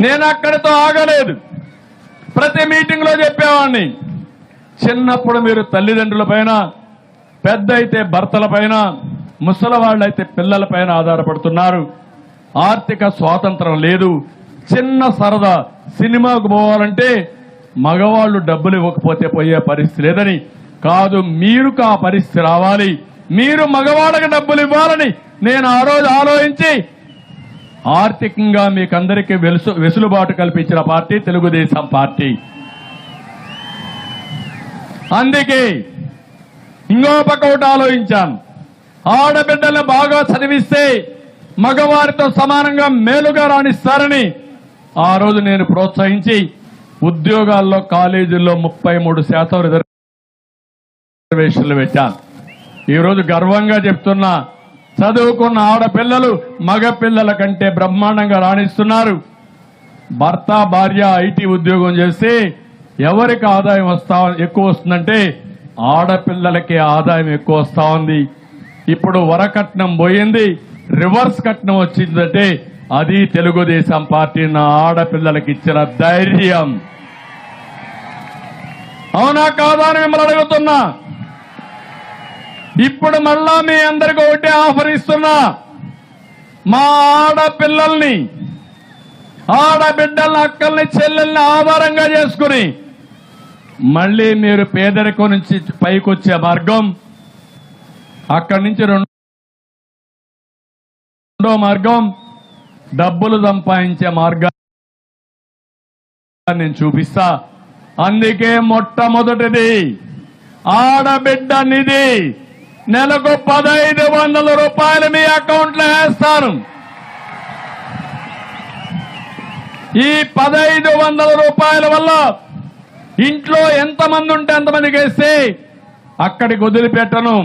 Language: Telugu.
నేను అక్కడితో ఆగలేదు. ప్రతి మీటింగ్లో చెప్పేవాడిని చిన్నప్పుడు మీరు తల్లిదండ్రుల పైన పెద్ద అయితే భర్తల పైన ముసలి పిల్లల పైన ఆధారపడుతున్నారు. ఆర్థిక స్వాతంత్రం లేదు. చిన్న సరదా సినిమాకు పోవాలంటే మగవాళ్ళు డబ్బులు ఇవ్వకపోతే పోయే పరిస్థితి లేదని. కాదు మీరుకు ఆ పరిస్థితి రావాలి. మీరు మగవాళ్ళకి డబ్బులు ఇవ్వాలని నేను ఆ రోజు ఆలోచించి ఆర్థికంగా మీకందరికీ వెలుసు వెసులుబాటు కల్పించిన పార్టీ తెలుగుదేశం పార్టీ. అందుకే ఇంకో పక్క ఒకటి ఆలోచించాను ఆడబిడ్డలను బాగా చదివిస్తే మగవారితో సమానంగా మేలుగా రాణిస్తారని ఆ రోజు నేను ప్రోత్సహించి ఉద్యోగాల్లో కాలేజీల్లో ముప్పై మూడు శాతం రిజర్వేషన్లు పెట్టాను. ఈరోజు గర్వంగా చెప్తున్నా చదువుకున్న ఆడపిల్లలు మగ పిల్లల కంటే బ్రహ్మాండంగా రాణిస్తున్నారు. భర్త భార్య ఐటీ ఉద్యోగం చేస్తే ఎవరికి ఆదాయం వస్తా ఎక్కువ వస్తుందంటే ఆడపిల్లలకి ఆదాయం ఎక్కువ వస్తా ఉంది. ఇప్పుడు వరకట్నం పోయింది రివర్స్ కట్నం వచ్చిందంటే అది తెలుగుదేశం పార్టీ నా ఆడపిల్లలకి ఇచ్చిన ధైర్యం. అవునా కాదా అని మిమ్మల్ని అడుగుతున్నా? ఇప్పుడు మళ్ళా మీ అందరికి ఒకటే ఆఫర్ ఇస్తున్నా. మా ఆడపిల్లల్ని ఆడబిడ్డల్ని అక్కల్ని చెల్లెల్ని ఆధారంగా చేసుకుని మళ్ళీ మీరు పేదరికం నుంచి పైకొచ్చే మార్గం అక్కడి నుంచి రెండో మార్గం డబ్బులు సంపాదించే మార్గం నేను చూపిస్తా. అందుకే మొట్టమొదటిది ఆడబిడ్డ నిధి. నెలకు పదహైదు వందల రూపాయలు మీ అకౌంట్లో వేస్తాను. ఈ పదహైదు వందల రూపాయల వల్ల ఇంట్లో ఎంతమంది ఉంటే అంతమందికి వేస్తే అక్కడికి వదిలిపెట్టను.